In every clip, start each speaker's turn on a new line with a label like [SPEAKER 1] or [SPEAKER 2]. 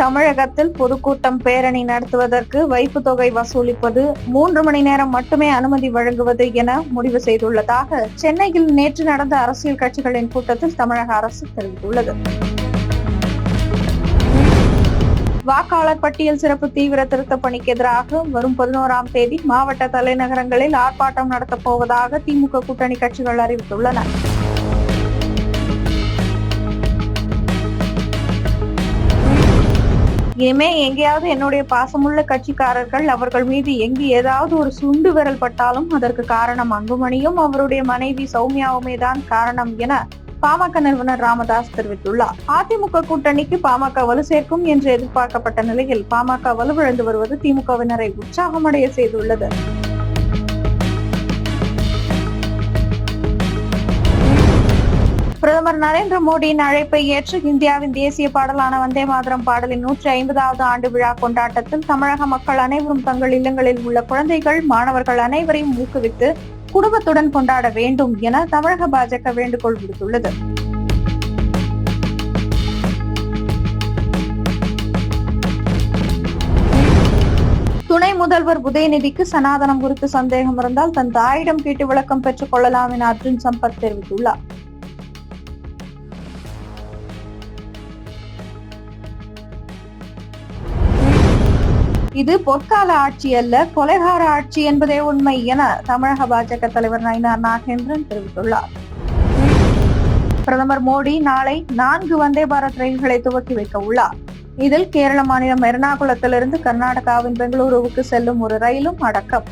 [SPEAKER 1] தமிழகத்தில் பொதுக்கூட்டம் பேரணி நடத்துவதற்கு வைப்பு தொகை வசூலிப்பது மூன்று மணி நேரம் மட்டுமே அனுமதி வழங்குவது என முடிவு செய்துள்ளதாக சென்னையில் நேற்று நடந்த அரசியல் கட்சிகளின் கூட்டத்தில் தமிழக அரசு தெரிவித்துள்ளது. வாக்காளர் பட்டியல் சிறப்பு தீவிர திருத்த பணிக்கு எதிராக வரும் பதினோராம் தேதி மாவட்ட தலைநகரங்களில் ஆர்ப்பாட்டம் நடத்தப் போவதாக திமுக கூட்டணி கட்சிகள் அறிவித்துள்ளன. இனிமே எங்கேயாவது என்னுடைய பாசமுள்ள கட்சிக்காரர்கள் அவர்கள் மீது எங்கு ஏதாவது ஒரு சுண்டு விரல் பட்டாலும் அதற்கு காரணம் அங்குமணியும் அவருடைய மனைவி சௌமியாவுமே தான் காரணம் என பாமக நிறுவனர் ராமதாஸ் தெரிவித்துள்ளார். அதிமுக கூட்டணிக்கு பாமக வலு சேர்க்கும் என்று எதிர்பார்க்கப்பட்ட நிலையில் பாமக வலுவிழந்து வருவது திமுகவினரை உற்சாகமடைய செய்துள்ளது. பிரதமர் நரேந்திர மோடியின் அழைப்பை ஏற்று இந்தியாவின் தேசிய பாடலான வந்தே மாதரம் பாடலின் நூற்றி ஐம்பதாவது ஆண்டு விழா கொண்டாட்டத்தில் தமிழக மக்கள் அனைவரும் தங்கள் இல்லங்களில் உள்ள குழந்தைகள் மாணவர்கள் அனைவரையும் ஊக்குவித்து குடும்பத்துடன் கொண்டாட வேண்டும் என தமிழக பாஜக வேண்டுகோள் விடுத்துள்ளது. துணை முதல்வர் உதயநிதிக்கு சனாதனம் குறித்து சந்தேகம் இருந்தால் தன் தாயிடம் கேட்டு விளக்கம் பெற்றுக் கொள்ளலாம் என அர்ஜுன் சம்பத் தெரிவித்துள்ளார். இது பொற்கால ஆட்சி அல்ல கொலைகார ஆட்சி என்பதே உண்மை என தமிழக பாஜக தலைவர் நயினார் நாகேந்திரன் தெரிவித்துள்ளார். பிரதமர் மோடி நாளை நான்கு வந்தே பாரத் ரயில்களை துவக்கி வைக்க உள்ளார். இதில் கேரள மாநிலம் எர்ணாகுளத்திலிருந்து கர்நாடகாவின் பெங்களூருவுக்கு செல்லும் ஒரு ரயிலும் அடக்கம்.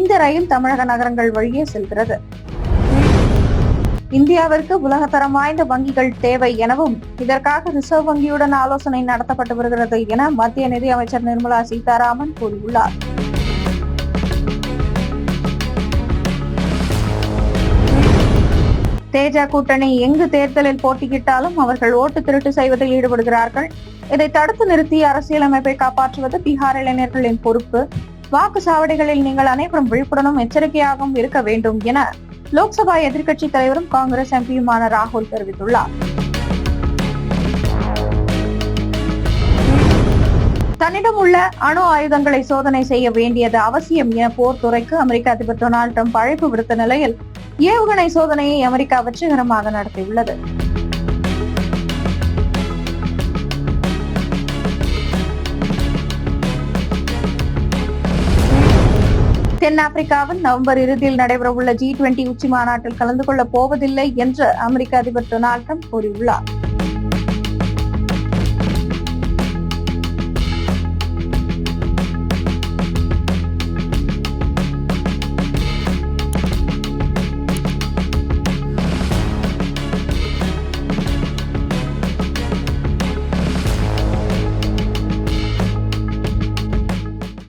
[SPEAKER 1] இந்த ரயில் தமிழக நகரங்கள் வழியே செல்கிறது. இந்தியாவிற்கு உலகத்தரம் வாய்ந்த வங்கிகள் தேவை எனவும் இதற்காக ரிசர்வ் வங்கியுடன் ஆலோசனை நடத்தப்பட்டு வருகிறது என மத்திய நிதி அமைச்சர் நிர்மலா சீதாராமன் கூறியுள்ளார். தேஜ கூட்டணி எங்கு தேர்தலில் போட்டியிட்டாலும் அவர்கள் ஓட்டு திருட்டு செய்வதில் ஈடுபடுகிறார்கள். இதை தடுத்து நிறுத்தி அரசியலமைப்பை காப்பாற்றுவது பீகார் இளைஞர்களின் பொறுப்பு. வாக்கு சாவடிகளில் நீங்கள் அனைவரும் விழிப்புடனும் எச்சரிக்கையாகவும் இருக்க வேண்டும் என லோக்சபா எதிர்க்கட்சி தலைவரும் காங்கிரஸ் எம்பியுமான ராகுல் தெரிவித்துள்ளார். தன்னிடம் உள்ள அணு ஆயுதங்களை சோதனை செய்ய வேண்டியது அவசியம் என போர் துறைக்கு அமெரிக்க அதிபர் டொனால்டு ட்ரம்ப் அழைப்பு விடுத்த நிலையில் ஏவுகணை சோதனையை அமெரிக்கா வெற்றிகரமாக நடத்தியுள்ளது. தென்னாப்பிரிக்காவில் நவம்பர் இறுதியில் நடைபெறவுள்ள ஜி டுவெண்டி உச்சி மாநாட்டில் கலந்து கொள்ளப் போவதில்லை என்று அமெரிக்க அதிபர் டொனால்ட் ட்ரம்ப் கூறியுள்ளார்.